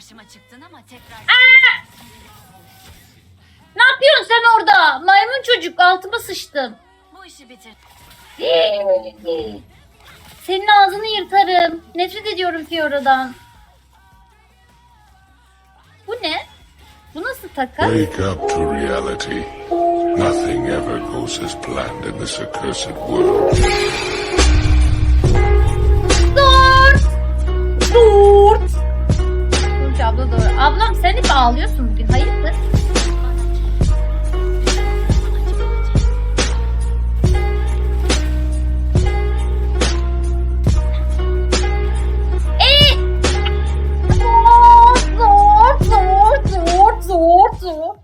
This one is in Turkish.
karşıma çıktın ama tekrar... Ne yapıyorsun sen orada? Maymun çocuk altıma sıçtım. Bu işi bitir. Senin ağzını yırtarım. Nefret ediyorum Fiora'dan. Bu ne? Bu nasıl takı? Wake up to reality. Nothing ever goes as planned in this accursed world. Ablam sen hep ağlıyorsun bugün. Hayırdır? Ee, zor, zor, zor, zor, zor.